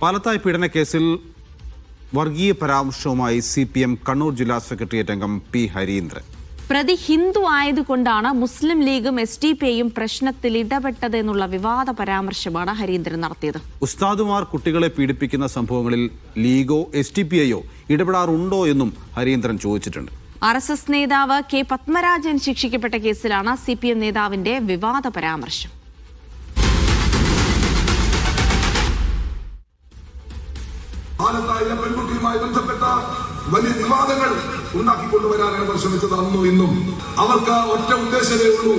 പാലത്തായി പീഡനക്കേസിൽ വർഗീയ പരാമർശവുമായി സി പി എം കണ്ണൂർ ജില്ലാ സെക്രട്ടേറിയറ്റ് അംഗം പി ഹരീന്ദ്രൻ. പ്രതി ഹിന്ദു ആയതുകൊണ്ടാണ് മുസ്ലിം ലീഗും എസ് ഡി പി ഐയും പ്രശ്നത്തിൽ ഇടപെട്ടതെന്നുള്ള വിവാദ പരാമർശമാണ് ഹരീന്ദ്രൻ നടത്തിയത്. ഉസ്താദുമാർ കുട്ടികളെ പീഡിപ്പിക്കുന്ന സംഭവങ്ങളിൽ ലീഗോ എസ് ഡി പി ഐയോ ഇടപെടാറുണ്ടോ എന്നും ഹരീന്ദ്രൻ ചോദിച്ചിട്ടുണ്ട്. ആർ എസ് എസ് നേതാവ് കെ പത്മരാജൻ ശിക്ഷിക്കപ്പെട്ട കേസിലാണ് സി പി എം നേതാവിന്റെ വിവാദ പരാമർശം. പെൺകുട്ടിയുമായി ബന്ധപ്പെട്ട വലിയ വിവാദങ്ങൾ ഉണ്ടാക്കിക്കൊണ്ടുവരാനാണ് അവർ ശ്രമിച്ചത് അന്നും ഇന്നും. അവർക്ക് ഒറ്റ ഉദ്ദേശമേ ഉള്ളൂ.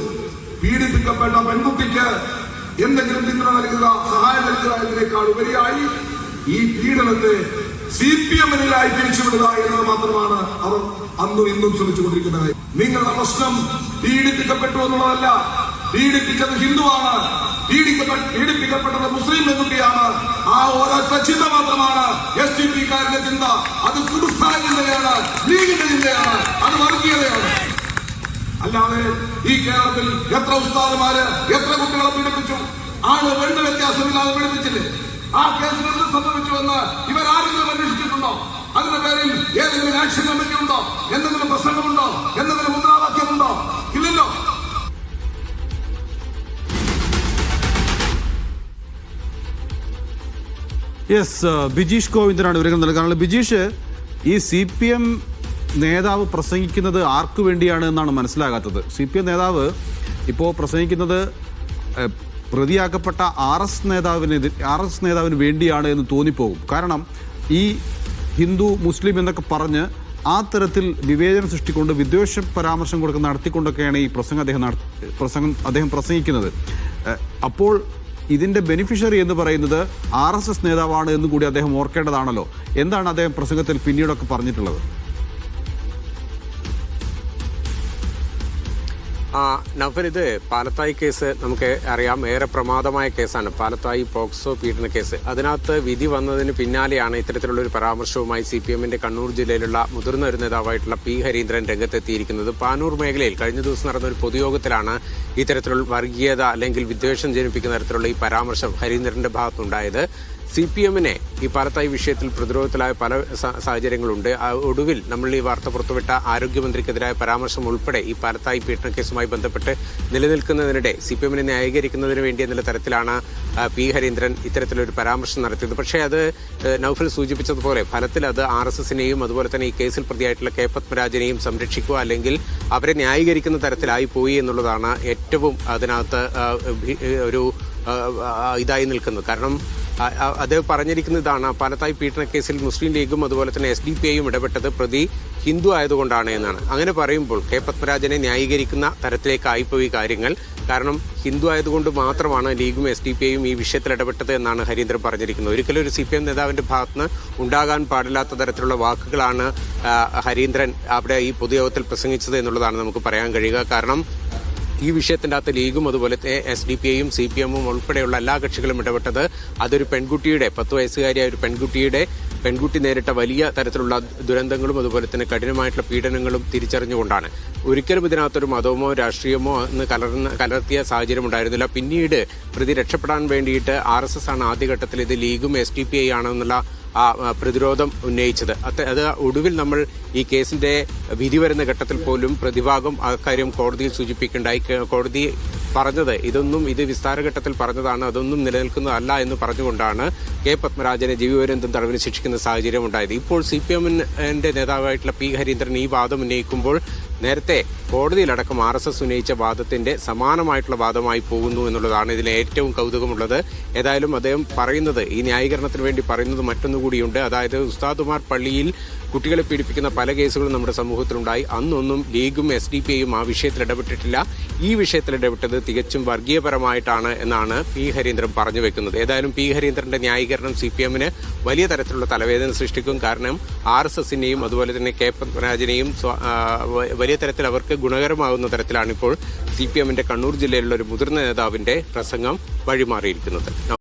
പീഡിപ്പിക്കപ്പെട്ട പെൺകുട്ടിക്ക് എന്തെങ്കിലും പിന്തുണ നൽകുക സഹായം നൽകുക എന്നതിനേക്കാൾ ഉപരിയായി ഈ പീഡനത്തെ സി പി എമ്മിനായി തിരിച്ചുവിടുക എന്നത് മാത്രമാണ് അവർ അന്നും ഇന്നും ശ്രമിച്ചുകൊണ്ടിരിക്കുന്നത്. നിങ്ങളുടെ പ്രശ്നം പീഡിപ്പിക്കപ്പെട്ടു എന്നുള്ളതല്ല പീഡിപ്പിച്ചത് ഹിന്ദുവാണ്. പീഡിപ്പിക്കപ്പെട്ടത് മുസ്ലിം പെൺകുട്ടിയാണ്. ആ ഒരൊറ്റ ചിന്ത മാത്രമാണ്. എസ് ഡി പി കാരന്റെ ചിന്ത. അത് കുടുംബായ ചിന്തയാണ്. ലീഗിന്റെ ചിന്തയാണ്. അത് വർഗീയതയാണ്. അല്ലാതെ ഈ കേരളത്തിൽ എത്ര ഉസ്താദുമാര് എത്ര കുട്ടികളെ പീഡിപ്പിച്ചു? ആണ് വെണ്ട വ്യത്യാസമില്ലാതെ പീഡിപ്പിച്ചില്ലേ? ആ കേസിൽ എന്ത് സംഭവിച്ചു എന്ന് ഇവരാരെങ്കിലും അന്വേഷിച്ചിട്ടുണ്ടോ? അതിന്റെ പേരിൽ ഏതെങ്കിലും ആക്ഷൻ കമ്മിറ്റി ഉണ്ടോ എന്തെങ്കിലും പ്രസംഗമുണ്ടോ? എന്തെങ്കിലും യെസ് ബിജീഷ് ഗോവിന്ദനാണ് വിവരങ്ങൾ നൽകാനുള്ളത്. ബിജീഷ് ഈ സി പി എം നേതാവ് പ്രസംഗിക്കുന്നത് ആർക്കു വേണ്ടിയാണ് എന്നാണ് മനസ്സിലാകാത്തത്. സി പി എം നേതാവ് ഇപ്പോൾ പ്രസംഗിക്കുന്നത് പ്രതിയാക്കപ്പെട്ട ആർ എസ് നേതാവിന് ആർ എസ് നേതാവിന് വേണ്ടിയാണ് എന്ന് തോന്നിപ്പോകും. കാരണം ഈ ഹിന്ദു മുസ്ലിം എന്നൊക്കെ പറഞ്ഞ് ആ തരത്തിൽ വിവേചനം സൃഷ്ടിക്കൊണ്ട് വിദ്വേഷ പരാമർശം കൊടുക്കുന്ന നടത്തിക്കൊണ്ടൊക്കെയാണ് ഈ പ്രസംഗം അദ്ദേഹം പ്രസംഗം അദ്ദേഹം പ്രസംഗിക്കുന്നത്. അപ്പോൾ ഇതിന്റെ ബെനിഫിഷ്യറി എന്ന് പറയുന്നത് ആർ എസ് എസ് നേതാവാണ് എന്ന് കൂടി അദ്ദേഹം ഓർക്കേണ്ടതാണല്ലോ. എന്താണ് അദ്ദേഹം പ്രസംഗത്തിൽ പിന്നീടൊക്കെ പറഞ്ഞിട്ടുള്ളത്? നഫർ ഇത് പാലത്തായി കേസ് നമുക്ക് അറിയാം. ഏറെ പ്രമാദമായ കേസാണ്. പാലത്തായി പോക്സോ പീഡന കേസ്. അതിനകത്ത് വിധി വന്നതിന് പിന്നാലെയാണ് ഇത്തരത്തിലുള്ള ഒരു പരാമർശവുമായി സി പി എമ്മിന്റെ കണ്ണൂർ ജില്ലയിലുള്ള മുതിർന്ന ഒരു നേതാവായിട്ടുള്ള പി ഹരീന്ദ്രൻ രംഗത്തെത്തിയിരിക്കുന്നത്. പാനൂർ മേഖലയിൽ കഴിഞ്ഞ ദിവസം നടന്ന ഒരു പൊതുയോഗത്തിലാണ് ഇത്തരത്തിലുള്ള വർഗീയത അല്ലെങ്കിൽ വിദ്വേഷം ജനിപ്പിക്കുന്ന തരത്തിലുള്ള ഈ പരാമർശം ഹരീന്ദ്രന്റെ ഭാഗത്തുണ്ടായത്. സി പി എമ്മിനെ ഈ പാലത്തായി വിഷയത്തിൽ പ്രതിരോധത്തിലായ പല സാഹചര്യങ്ങളുണ്ട്. ഒടുവിൽ നമ്മൾ ഈ വാർത്ത പുറത്തുവിട്ട ആരോഗ്യമന്ത്രിക്കെതിരായ പരാമർശം ഉൾപ്പെടെ ഈ പാലത്തായി പീഡന കേസുമായി ബന്ധപ്പെട്ട് നിലനിൽക്കുന്നതിനിടെ സി പി എമ്മിനെ ന്യായീകരിക്കുന്നതിന് വേണ്ടി എന്നുള്ള തരത്തിലാണ് പി ഹരീന്ദ്രൻ ഇത്തരത്തിലൊരു പരാമർശം നടത്തിയത്. പക്ഷേ അത് നൌഫൽ സൂചിപ്പിച്ചതുപോലെ ഫലത്തിൽ അത് ആർ എസ് എസിനെയും അതുപോലെ തന്നെ ഈ കേസിൽ പ്രതിയായിട്ടുള്ള കെ പത്മരാജനെയും സംരക്ഷിക്കുക അല്ലെങ്കിൽ അവരെ ന്യായീകരിക്കുന്ന തരത്തിലായി പോയി എന്നുള്ളതാണ് ഏറ്റവും അതിനകത്ത് ഒരു ഇതായി നിൽക്കുന്നത്. കാരണം അത് പറഞ്ഞിരിക്കുന്ന ഇതാണ് പാലത്തായി കേസിൽ മുസ്ലിം ലീഗും അതുപോലെ തന്നെ എസ് ഡി പി ഐയും ഇടപെട്ടത് പ്രതി ഹിന്ദു ആയതുകൊണ്ടാണ് എന്നാണ്. അങ്ങനെ പറയുമ്പോൾ കെ പത്മരാജനെ ന്യായീകരിക്കുന്ന തരത്തിലേക്കായിപ്പോയി കാര്യങ്ങൾ. കാരണം ഹിന്ദു ആയതുകൊണ്ട് മാത്രമാണ് ലീഗും എസ് ഡി പി ഐയും ഈ വിഷയത്തിൽ ഇടപെട്ടത് എന്നാണ് ഹരീന്ദ്രൻ പറഞ്ഞിരിക്കുന്നത്. ഒരിക്കലും ഒരു സി പി എം നേതാവിന്റെ ഭാഗത്തുനിന്ന് ഉണ്ടാകാൻ പാടില്ലാത്ത തരത്തിലുള്ള വാക്കുകളാണ് ഹരീന്ദ്രൻ അവിടെ ഈ പൊതുയോഗത്തിൽ പ്രസംഗിച്ചത് എന്നുള്ളതാണ് നമുക്ക് പറയാൻ കഴിയുക. കാരണം ഈ വിഷയത്തിന്റെ അകത്ത് ലീഗും അതുപോലെ എസ് ഡി പി ഐയും സി പി എമ്മും ഉൾപ്പെടെയുള്ള എല്ലാ കക്ഷികളും ഇടപെട്ടത് അതൊരു പെൺകുട്ടിയുടെ പത്ത് വയസ്സുകാരിയായ ഒരു പെൺകുട്ടിയുടെ പെൺകുട്ടി നേരിട്ട വലിയ തരത്തിലുള്ള ദുരന്തങ്ങളും അതുപോലെ തന്നെ കഠിനമായിട്ടുള്ള പീഡനങ്ങളും തിരിച്ചറിഞ്ഞുകൊണ്ടാണ്. ഒരിക്കലും ഇതിനകത്തൊരു മതമോ രാഷ്ട്രീയമോ എന്ന് കലർന്ന കലർത്തിയ സാഹചര്യം ഉണ്ടായിരുന്നില്ല. പിന്നീട് പ്രതി രക്ഷപ്പെടാൻ വേണ്ടിയിട്ട് ആർ എസ് എസ് ആണ് ആദ്യഘട്ടത്തിൽ ഇത് ലീഗും എസ് ഡി പി ഐ ആണെന്നുള്ള ആ പ്രതിരോധം ഉന്നയിച്ചത്. അത് ഒടുവിൽ നമ്മൾ ഈ കേസിന്റെ വിധി വരുന്ന ഘട്ടത്തിൽ പോലും പ്രതിഭാഗം അക്കാര്യം കോടതിയിൽ സൂചിപ്പിക്കേണ്ടായി. കോടതി പറഞ്ഞത് ഇതൊന്നും ഇത് വിസ്താരഘട്ടത്തിൽ പറഞ്ഞതാണ് അതൊന്നും നിലനിൽക്കുന്നതല്ല എന്ന് പറഞ്ഞുകൊണ്ടാണ് കെ പത്മരാജനെ ജീവപര്യന്തം തടവിന് ശിക്ഷിക്കുന്ന സാഹചര്യം ഉണ്ടായത്. ഇപ്പോൾ സി പി എമ്മിന്റെ നേതാവായിട്ടുള്ള പി ഹരീന്ദ്രൻ ഈ വാദം ഉന്നയിക്കുമ്പോൾ നേരത്തെ കോടതിയിലടക്കം ആർ എസ് എസ് ഉന്നയിച്ച വാദത്തിന്റെ സമാനമായിട്ടുള്ള വാദമായി പോകുന്നു എന്നുള്ളതാണ് ഇതിലെ ഏറ്റവും കൗതുകമുള്ളത്. ഏതായാലും അദ്ദേഹം പറയുന്നത് ഈ ന്യായീകരണത്തിന് വേണ്ടി പറയുന്നത് മറ്റൊന്നുകൂടിയുണ്ട്. അതായത് ഉസ്താദുമാർ പള്ളിയിൽ കുട്ടികളെ പീഡിപ്പിക്കുന്ന പല കേസുകളും നമ്മുടെ സമൂഹത്തിലുണ്ടായി. അന്നൊന്നും ലീഗും എസ് ഡി പി ഐയും ആ വിഷയത്തിൽ ഇടപെട്ടിട്ടില്ല. ഈ വിഷയത്തിൽ ഇടപെട്ടത് തികച്ചും വർഗീയപരമായിട്ടാണ് എന്നാണ് പി ഹരീന്ദ്രൻ പറഞ്ഞു വെക്കുന്നത്. ഏതായാലും പി ഹരീന്ദ്രന്റെ ന്യായീകരണം സി പി എമ്മിന് വലിയ തരത്തിലുള്ള തലവേദന സൃഷ്ടിക്കും. കാരണം ആർ എസ് എസിനെയും അതുപോലെ തന്നെ കെ പത്മരാജനെയും വലിയ തരത്തിൽ അവർക്ക് ഗുണകരമാകുന്ന തരത്തിലാണ് ഇപ്പോൾ സി പി എമ്മിന്റെ കണ്ണൂർ ജില്ലയിലുള്ള ഒരു മുതിർന്ന നേതാവിന്റെ പ്രസംഗം വഴിമാറിയിരിക്കുന്നത്.